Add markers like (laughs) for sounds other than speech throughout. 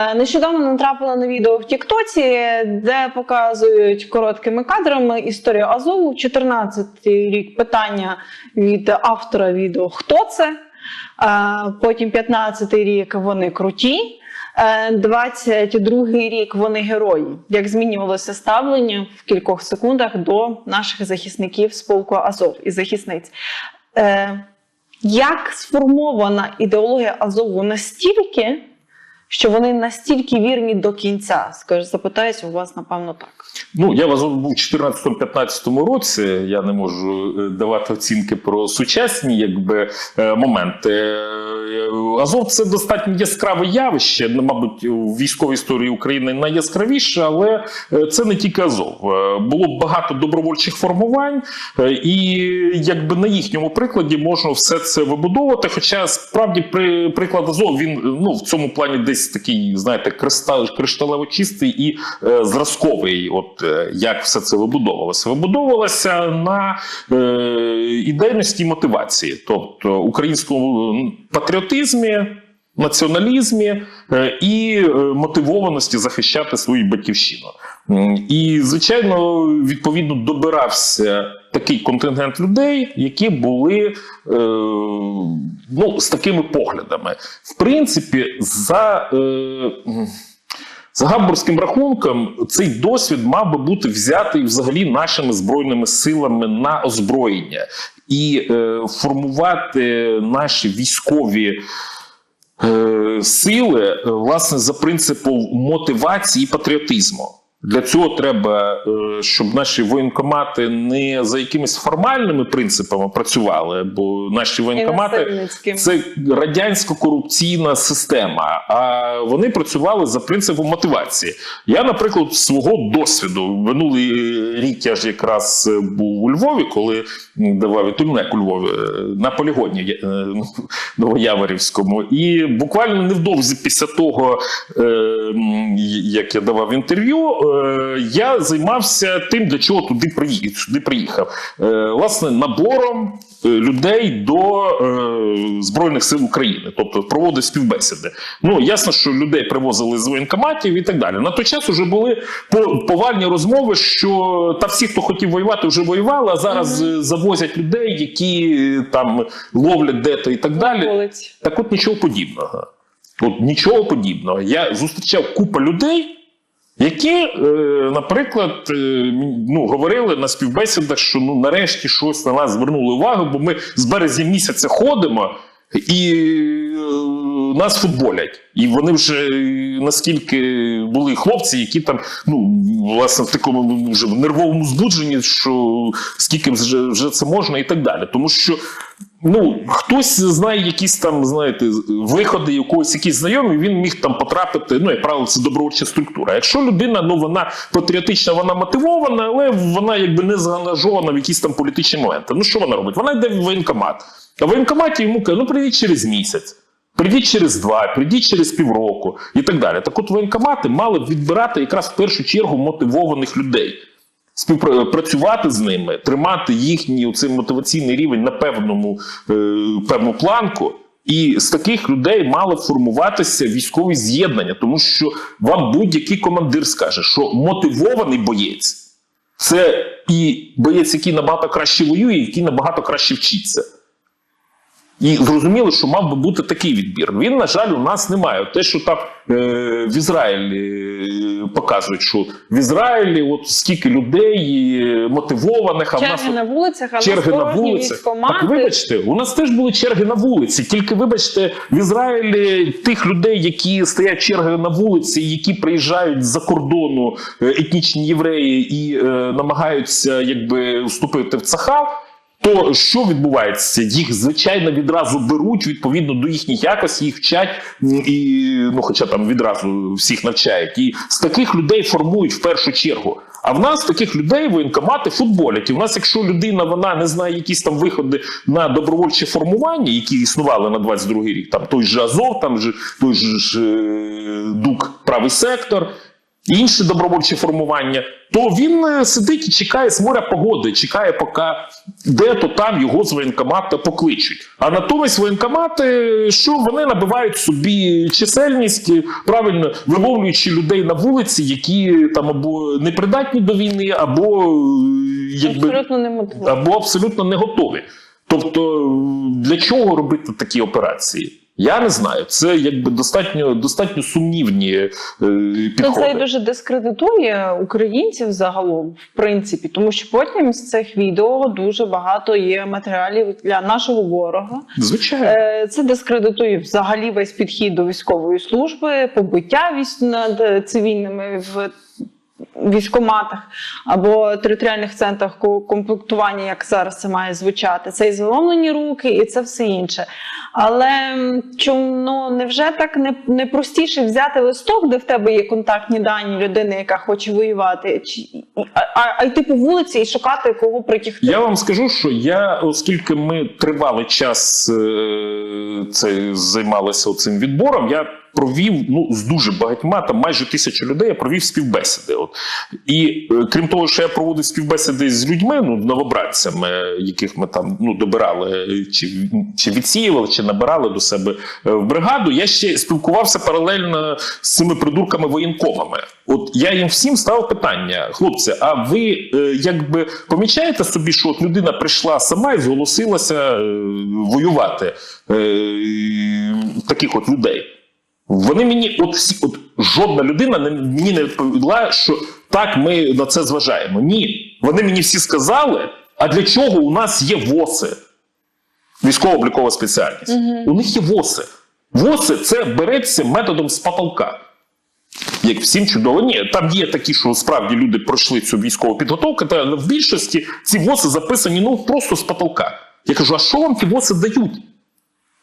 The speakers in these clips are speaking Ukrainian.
Е, Нещодавно натрапила на відео в Тіктоці, де показують короткими кадрами історію Азову. 14-й рік питання від автора відео Хто це? Е, Потім 15-й рік вони круті. Е, 22-й рік вони герої. Як змінювалося ставлення в кількох секундах до наших захисників з полку Азов і захисниць. Е, Як сформована ідеологія Азову настільки, що вони настільки вірні до кінця? Скажу, запитаюся у вас, напевно, так. Ну, я вас був у 2014-2015 році. Я не можу е, давати оцінки про сучасні якби, е, моменти. Е, Азов це достатньо яскраве явище, ну, мабуть, у військовій історії України найяскравіше, але е, це не тільки Азов. Е, Було багато добровольчих формувань, і якби на їхньому прикладі можна все це вибудовувати. Хоча справді при приклад Азов він ну в цьому плані десь такий, знаєте, кришталево чистий і е, зразковий. От е, як все це вибудовувалося? Вибудовувалося на е, ідейності і мотивації, тобто українському м, патріотизмі. Націоналізмі е, і е, мотивованості захищати свою батьківщину. І, звичайно, відповідно добирався такий контингент людей, які були е, ну, з такими поглядами. В принципі, за. За гамбурзьким рахунком, цей досвід мав би бути взятий взагалі нашими збройними силами на озброєння і е, формувати наші військові. е, Сили е, власне за принципом мотивації і патріотизму. Для цього треба, е, щоб наші воєнкомати не за якимись формальними принципами працювали, бо наші воєнкомати це радянська корупційна система. А вони працювали за принципом мотивації. Я, наприклад, свого досвіду минулий рік я ж якраз був у Львові, коли давав як у Львові е, на полігоні е, ну, (laughs) Новояворівському. І буквально невдовзі після того, е, як я давав інтерв'ю, е, я займався тим, для чого туди приїхав. Е, Власне, набором е, людей до е, Збройних сил України, тобто проводив співбесіди. Ну ясно, що людей привозили з воєнкоматів і так далі. На той час вже були по- повальні розмови, що та всі, хто хотів воювати, вже воювали, а зараз е, завозять людей, які е, там ловлять де-то і так далі. Так от нічого подібного. От нічого подібного. Я зустрічав купу людей, які, е, наприклад, е, ну, говорили на співбесідах, що ну, нарешті щось на нас звернули увагу, бо ми з березня місяця ходимо. І е, нас футболять. І вони вже наскільки були хлопці, які там, ну, власне, в такому вже в нервовому збудженні, що скільки вже, вже це можна, і так далі. Тому що ну, хтось знає якісь там, знаєте, виходи якогось, якісь знайомі, він міг там потрапити. Ну, як правило, це добровольча структура. Якщо людина, ну вона патріотична, вона мотивована, але вона якби не заангажована в якісь там політичні моменти. Ну що вона робить? Вона йде в воєнкомат. А в воєнкоматі йому кажуть, ну прийдіть через місяць. Прийдіть через два, прийдіть через півроку і так далі. Так от воєнкомати мали б відбирати якраз в першу чергу мотивованих людей, співпрацювати з ними, тримати їхній цей мотиваційний рівень на певному е, певну планку. І з таких людей мали формуватися військові з'єднання, тому що вам будь-який командир скаже, що мотивований боєць це і боєць, який набагато краще воює, і який набагато краще вчиться. І зрозуміло, що мав би бути такий відбір. Він, на жаль, у нас немає. Те, що там е, в Ізраїлі е, показують, що в Ізраїлі от скільки людей е, мотивованих, а в нас на вулицях, а черги на вулицях. Так вибачте, у нас теж були черги на вулиці. Тільки вибачте, в Ізраїлі тих людей, які стоять черги на вулиці, які приїжджають з-за кордону е, етнічні євреї і е, намагаються якби вступити в цахал. То що відбувається? Їх звичайно відразу беруть відповідно до їхніх якостей, їх вчать і ну, хоча там відразу всіх навчають. І з таких людей формують в першу чергу. А в нас таких людей воєнкомати футболять. І в нас, якщо людина вона не знає якісь там виходи на добровольчі формування, які існували на 22-й рік, там той же Азов, там же той же е, ДУК правий сектор. Інші добровольчі формування, то він е, сидить і чекає з моря погоди, чекає, поки де то там його з воєнкомата покличуть. А натомість воєнкомати, що вони набивають собі чисельність, е, правильно виловлюючи людей на вулиці, які там або непридатні до війни, або е, якби Абсолютно не або абсолютно не готові. Тобто, для чого робити такі операції? Я не знаю. Це якби достатньо, достатньо сумнівні е, Ну, підходи. це дуже дискредитує українців загалом, в принципі, тому що потім з цих відео дуже багато є матеріалів для нашого ворога. Звичайно. Е, Це дискредитує взагалі весь підхід до військової служби, побиття військ над е, цивільними в військоматах або територіальних центрах комплектування, як зараз це має звучати. Це і заломлені руки, і це все інше. Але чому ну, невже так не, не простіше взяти листок, де в тебе є контактні дані людини, яка хоче воювати, чи, а, а, йти по вулиці і шукати кого притягти? Я вам скажу, що я, оскільки ми тривалий час е, це займалися цим відбором, я провів ну з дуже багатьма, там майже тисячу людей. Я провів співбесіди. От і е, крім того, що я проводив співбесіди з людьми, ну новобранцями, яких ми там ну добирали, е, чи, чи відсіювали, чи набирали до себе е, в бригаду. Я ще спілкувався паралельно з цими придурками воєнкомами. От я їм всім ставив питання, хлопці, а ви е, якби помічаєте собі, що от людина прийшла сама і зголосилася е, воювати е, таких от людей? Вони мені, от всі, от жодна людина не, мені не відповіла, що так ми на це зважаємо. Ні. Вони мені всі сказали, а для чого у нас є ВОСи? Військово-облікова спеціальність. У них є ВОСи. ВОСи це береться методом з потолка. Як всім чудово, ні, там є такі, що справді люди пройшли цю військову підготовку, та в більшості ці ВОСи записані ну просто з потолка. Я кажу, а що вам ті ВОСи дають?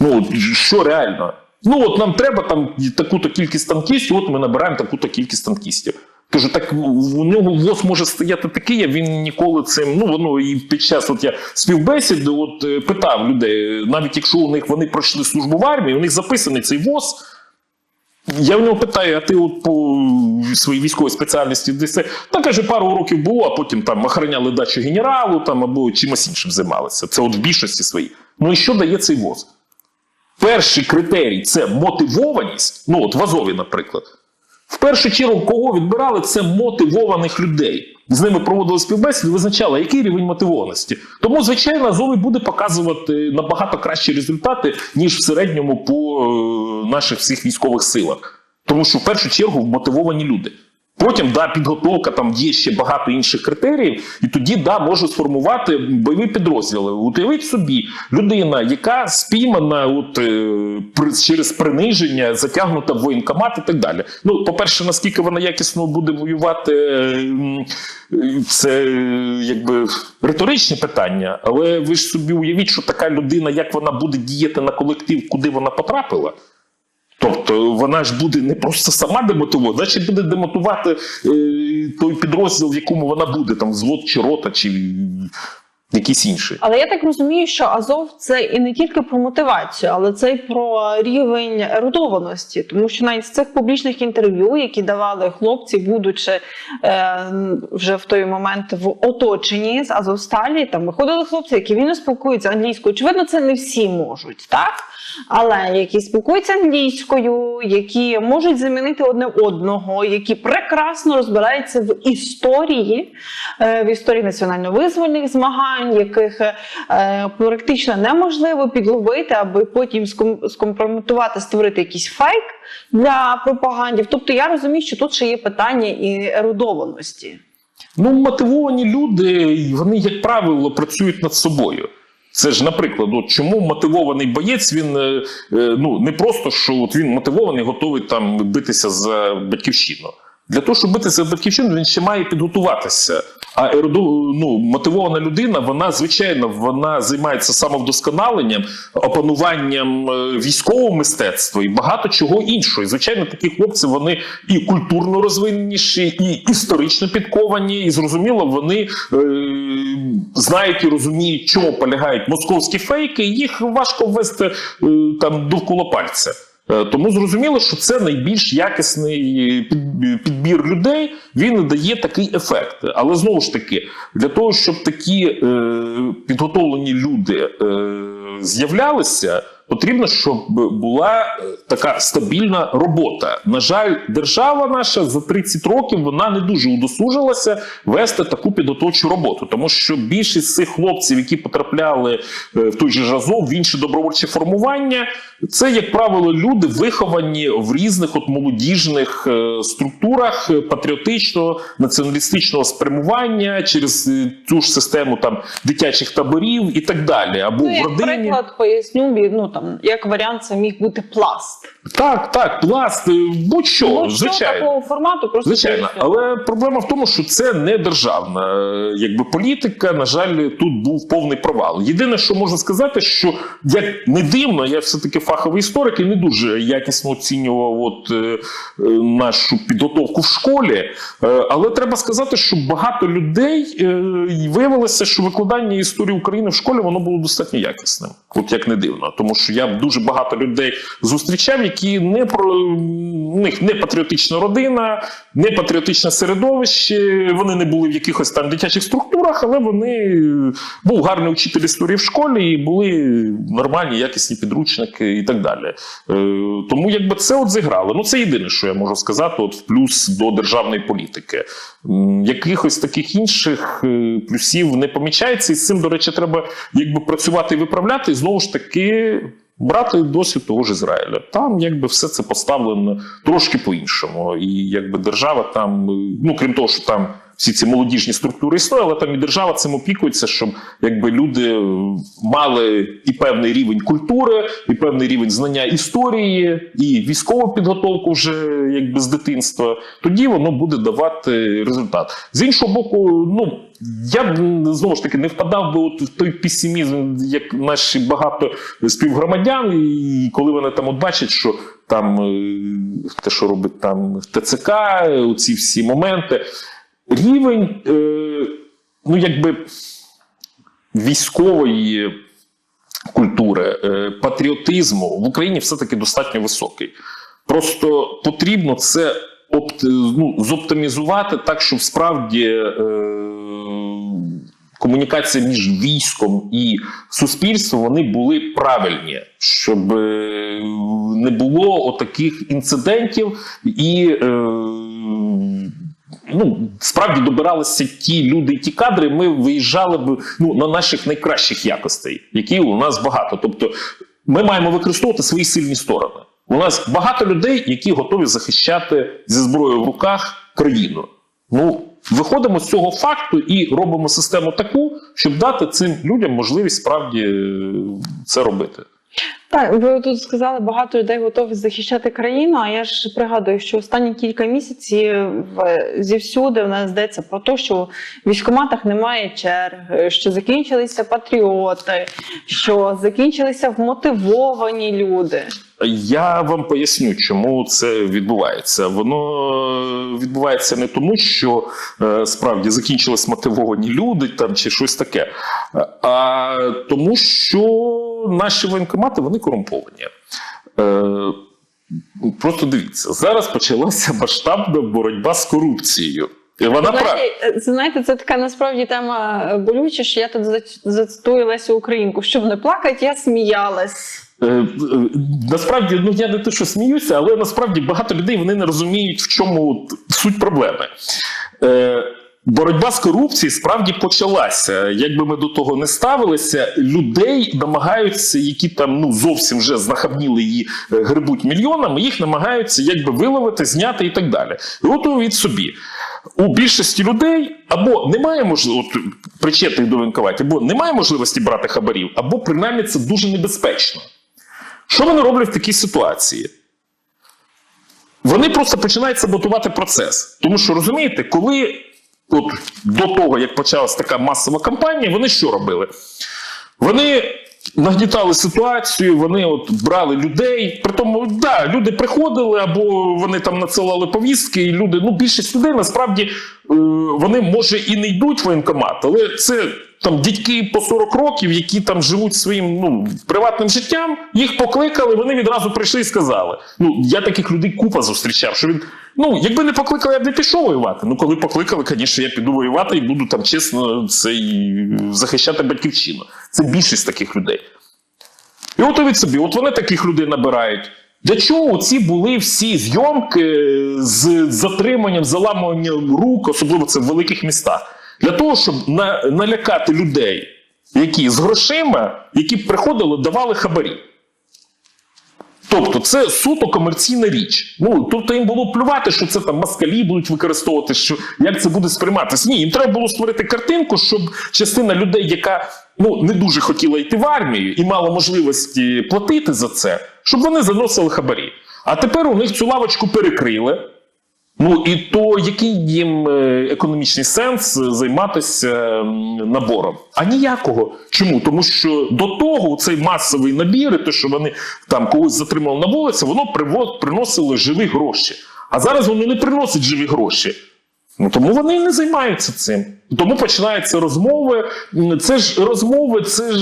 Ну, що реально? Ну, от нам треба там таку-то кількість танкістів, от ми набираємо таку-то кількість танкістів. Кажу, так у нього ВОЗ може стояти такий, а він ніколи цим. Ну воно і під час от я співбесіди, от е, питав людей, навіть якщо у них вони пройшли службу в армії, у них записаний цей ВОЗ. Я в нього питаю, а ти от по своїй військовій спеціальності десь? Та каже, пару років було, а потім там охороняли дачу генералу там або чимось іншим займалися. Це от в більшості своїй. Ну і що дає цей ВОЗ? Перший критерій це мотивованість. Ну, от в Азові, наприклад. В першу чергу, кого відбирали, це мотивованих людей. З ними проводили співбесіду, визначали, який рівень мотивованості. Тому, звичайно, Азові буде показувати набагато кращі результати, ніж в середньому по е, наших всіх військових силах. Тому що в першу чергу мотивовані люди. Потім да, підготовка, там є ще багато інших критеріїв, і тоді да, може сформувати бойові підрозділи. Уявіть собі, людина, яка спіймана от, е, при- через приниження, затягнута в воєнкомат і так далі. Ну, по-перше, наскільки вона якісно буде воювати, е, е, це якби риторичне питання. Але ви ж собі уявіть, що така людина, як вона буде діяти на колектив, куди вона потрапила. Тобто вона ж буде не просто сама демотивована, значить буде демотувати е, той підрозділ, в якому вона буде, там взвод чи рота, чи якийсь інший. Але я так розумію, що Азов це і не тільки про мотивацію, але це й про рівень ерудованості. Тому що навіть з цих публічних інтерв'ю, які давали хлопці, будучи е, вже в той момент в оточенні з Азовсталі, там виходили хлопці, які вільно спілкуються англійською. Очевидно, це не всі можуть, так? Але які спілкуються англійською, які можуть замінити одне одного, які прекрасно розбираються в історії, е, в історії національно-визвольних змагань, яких е, практично неможливо підловити, аби потім скомпрометувати, створити якийсь фейк для пропагандів. Тобто я розумію, що тут ще є питання і ерудованості. Ну, мотивовані люди, вони, як правило, працюють над собою. Це ж, наприклад, от чому мотивований боєць, він е, е, ну, не просто що от він мотивований, готовий там битися за батьківщину. Для того, щоб битися за батьківщину, він ще має підготуватися. А ну, мотивована людина, вона звичайно вона займається самовдосконаленням, опануванням е, військового мистецтва і багато чого іншого. І, звичайно, такі хлопці вони і культурно розвиненіші, і історично підковані, і зрозуміло, вони знають і розуміють, чому полягають московські фейки, їх важко ввести е, там довкола пальця. Е, Тому зрозуміло, що це найбільш якісний підбір людей. Він дає такий ефект. Але знову ж таки, для того, щоб такі е, підготовлені люди е, з'являлися, потрібно, щоб була е, така стабільна робота. На жаль, держава наша за 30 років вона не дуже удосужилася вести таку підготовчу роботу, тому що більшість цих хлопців, які потрапляли е, в той же ж Азов, в інші добровольчі формування, це, як правило, люди виховані в різних от молодіжних е, структурах патріотичного націоналістичного спрямування через цю ж систему там дитячих таборів і так далі, або Ну, в родині. приклад поясню, ну там як варіант, це міг бути пласт. Так, так, пласт, будь-що, ну, що звичайно. такого формату, просто Звичайно, але проблема в тому, що це не державна е, якби політика. На жаль, тут був повний провал. Єдине, що можу сказати, що як не дивно, я все таки фаховий історик і не дуже якісно оцінював от, е, е, нашу підготовку в школі. Е, але треба сказати, що багато людей е, виявилося, що викладання історії України в школі воно було достатньо якісним. От як не дивно, тому що я дуже багато людей зустрічав, які не про у них не патріотична родина, не патріотичне середовище. Вони не були в якихось там дитячих структурах, але вони е, був гарний учитель історії в школі, і були нормальні, якісні підручники і так далі. Е, Тому якби це от зіграло. Ну це єдине, що я можу сказати, от в плюс до державної політики. Якихось таких інших е, плюсів не помічається, і з цим, до речі, треба якби працювати і виправляти. І знову ж таки. Брати досвід того ж Ізраїля. Там якби все це поставлено трошки по-іншому. І якби держава там, ну крім того, що там всі ці молодіжні структури існують, але там і держава цим опікується, щоб якби люди мали і певний рівень культури, і певний рівень знання історії, і військову підготовку вже якби з дитинства. Тоді воно буде давати результат. З іншого боку, ну. Я б знову ж таки не впадав би от в той песимізм, як наші багато співгромадян, і коли вони там от бачать, що там е, те, що робить там ТЦК, оці всі моменти. Рівень, е, ну якби військової культури, е, патріотизму в Україні все-таки достатньо високий. Просто потрібно це опт, ну, зоптимізувати так, щоб справді е, комунікація між військом і суспільством вони були правильні, щоб е, не було отаких інцидентів і. Е, Ну, справді добиралися ті люди, ті кадри. Ми виїжджали б ну, на наших найкращих якостей, які у нас багато. Тобто, ми маємо використовувати свої сильні сторони. У нас багато людей, які готові захищати зі зброєю в руках країну. Ну, виходимо з цього факту і робимо систему таку, щоб дати цим людям можливість справді е, це робити. Так, ви тут сказали, багато людей готові захищати країну. А я ж пригадую, що останні кілька місяців зівсюди в нас йдеться про те, що в військкоматах немає черг, що закінчилися патріоти, що закінчилися вмотивовані люди. Я вам поясню, чому це відбувається. Воно відбувається не тому, що е, справді закінчились мотивовані люди там чи щось таке, а тому, що наші воєнкомати вони корумповані. Е, Просто дивіться, зараз почалася масштабна боротьба з корупцією. Вона. Знаєте, знаєте, це така насправді тема болюча, що я тут зацитую Лесю Українку. Щоб не плакати, я сміялась. Е, е, Насправді, ну я не те, що сміюся, але насправді багато людей вони не розуміють, в чому суть проблеми. Е, Боротьба з корупцією справді почалася. Якби ми до того не ставилися, людей намагаються, які там ну зовсім вже знахабніли її е, грибуть мільйонами, їх намагаються якби виловити, зняти і так далі. І от уявіть собі. У більшості людей або немає можливості причетних до воєнкоматів, або немає можливості брати хабарів, або принаймні це дуже небезпечно. Що вони роблять в такій ситуації? Вони просто починають саботувати процес. Тому що розумієте, коли от до того, як почалась така масова кампанія, вони що робили? Вони нагнітали ситуацію, вони от брали людей. При тому, да, люди приходили, або вони там надсилали повістки, і люди, ну, більшість людей насправді е, вони може і не йдуть в воєнкомат, але це там дядьки по 40 років, які там живуть своїм ну, приватним життям, їх покликали, вони відразу прийшли і сказали. Ну, я таких людей купа зустрічав, що він. Ну, якби не покликали, я б не пішов воювати. Ну, коли покликали, звісно, я піду воювати і буду там чесно цей, захищати батьківщину. Це більшість таких людей. І от уявіть собі, от вони таких людей набирають. Для чого ці були всі зйомки з затриманням, заламуванням рук, особливо це в великих містах? Для того, щоб на, налякати людей, які з грошима, які приходили, давали хабарі. Тобто це суто комерційна річ. Ну тобто їм було плювати, що це там москалі будуть використовувати, що як це буде сприйматися. Ні, їм треба було створити картинку, щоб частина людей, яка ну не дуже хотіла йти в армію і мала можливості платити за це, щоб вони заносили хабарі. А тепер у них цю лавочку перекрили. Ну і то який їм е, економічний сенс е, займатися набором? А ніякого. Чому? Тому що до того цей масовий набір, і те, що вони там когось затримали на вулиці, воно приносило живі гроші. А зараз воно не приносить живі гроші. Ну тому вони не займаються цим. Тому починаються розмови. Це ж розмови, це ж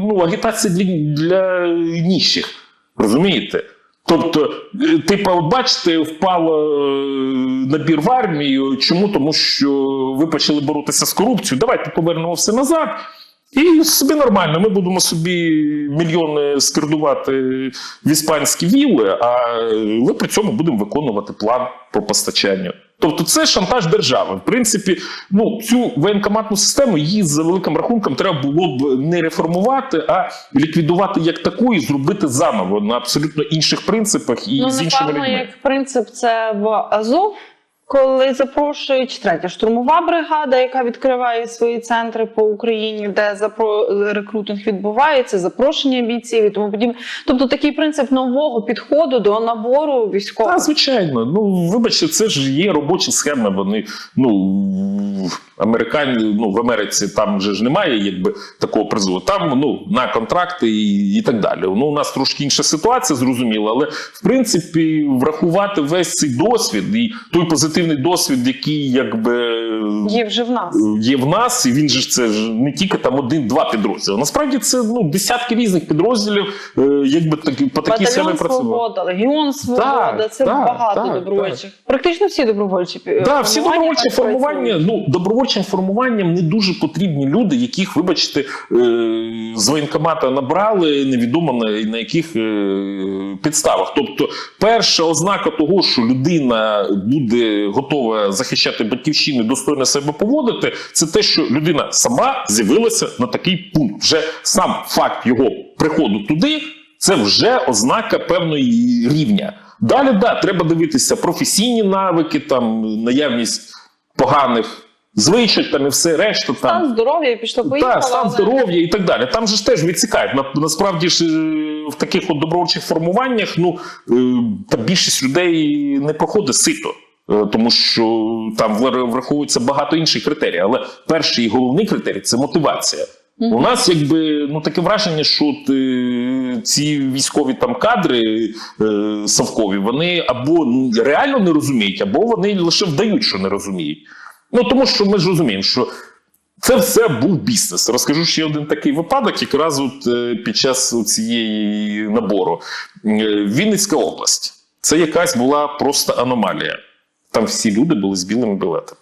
ну, агітація для, для ніщих. Розумієте? Тобто, е, типу, бачите, впало е, набір в армію. Чому? Тому що ви почали боротися з корупцією. Давайте повернемо все назад. І собі нормально. Ми будемо собі мільйони скердувати в іспанські вілли, а ми при цьому будемо виконувати план по постачанню. Тобто це шантаж держави. В принципі, ну цю воєнкоматну систему її за великим рахунком треба було б не реформувати, а ліквідувати як таку і зробити заново на абсолютно інших принципах і ну, з іншими людьми. як принцип, це в Азов. Коли запрошують третя штурмова бригада, яка відкриває свої центри по Україні, де запро... рекрутинг відбувається, запрошення бійців і тому подібне. Тобто такий принцип нового підходу до набору військових. Так, звичайно. Ну, вибачте, це ж є робочі схеми. Вони ну американі, ну в Америці там же ж немає якби такого призову. Там ну на контракти і, і так далі. Ну, у нас трошки інша ситуація, зрозуміло, але в принципі врахувати весь цей досвід і той позитивний досвід, який якби Є вже в нас. є в нас, і він же це ж не тільки там один-два підрозділи. Насправді це ну десятки різних підрозділів, е, якби такі по такій Батальйон працювали. Свобода, Легіон Свобода, Так, це так, багато так, добровольчих. Практично всі добровольчі Так, всі добровольчі формування, ну добровольчим формуванням не дуже потрібні люди, яких, вибачте, е, з воєнкомата набрали, невідомо на, на яких е, підставах. Тобто, перша ознака того, що людина буде готова захищати батьківщину, достойно себе поводити, це те, що людина сама з'явилася на такий пункт. Вже сам факт його приходу туди, це вже ознака певної рівня. Далі да, треба дивитися професійні навики, там наявність поганих звичок, там і все решта. Там Стан здоров'я пішло поїхало. так, стан здоров'я і так далі. Там же ж теж відсікають. На, насправді ж е, в таких от добровольчих формуваннях ну, е, та більшість людей не проходить сито. Е, Тому що там враховується багато інших критерій. Але перший і головний критерій це мотивація. У нас якби ну таке враження, що от, е, ці військові там кадри е, совкові, вони або реально не розуміють, або вони лише вдають, що не розуміють. Ну тому що ми ж розуміємо, що це все був бізнес. Розкажу ще один такий випадок, якраз от е, під час цієї набору. Е, Вінницька область. Це якась була просто аномалія. Там всі люди були з білими білетами.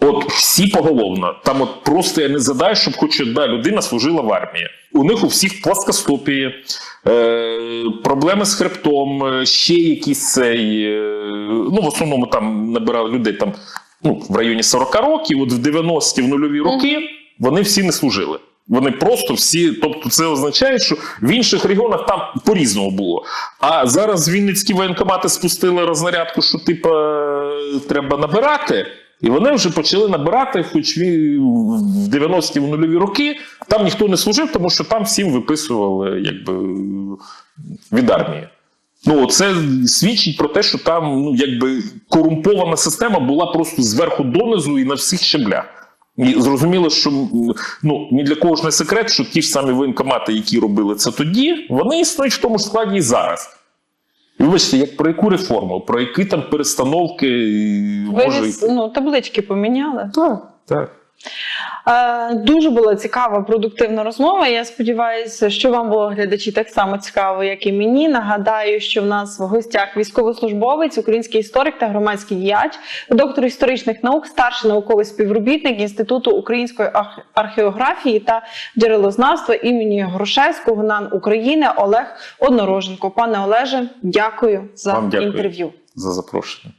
От всі поголовно. Там от просто я не задаю, щоб хоч одна людина служила в армії. У них у всіх пласкостопії, е, проблеми з хребтом, е, ще якісь цей. Е, ну, в основному там набирали людей там, ну, в районі 40 років, от в 90-ті, в нульові роки вони всі не служили. Вони просто всі, тобто це означає, що в інших регіонах там по-різному було. А зараз вінницькі воєнкомати спустили рознарядку, що типа треба набирати. І вони вже почали набирати, хоч в 90-ті в нульові роки там ніхто не служив, тому що там всім виписували якби від армії. Ну, це свідчить про те, що там ну, якби корумпована система була просто зверху донизу і на всіх щеблях. І зрозуміло, що ну, ні для кого ж не секрет, що ті ж самі воєнкомати, які робили це тоді, вони існують в тому ж складі і зараз. І вибачте, як про яку реформу, про які там перестановки, Ви може. ну, таблички поміняли. Так, так. Е, Дуже була цікава, продуктивна розмова. Я сподіваюся, що вам було глядачі так само цікаво, як і мені. Нагадаю, що в нас в гостях військовослужбовець, український історик та громадський діяч, доктор історичних наук, старший науковий співробітник Інституту української археографії та джерелознавства імені Грушевського НАН України Олег Однороженко. Пане Олеже, дякую за Вам дякую. інтерв'ю. За запрошення.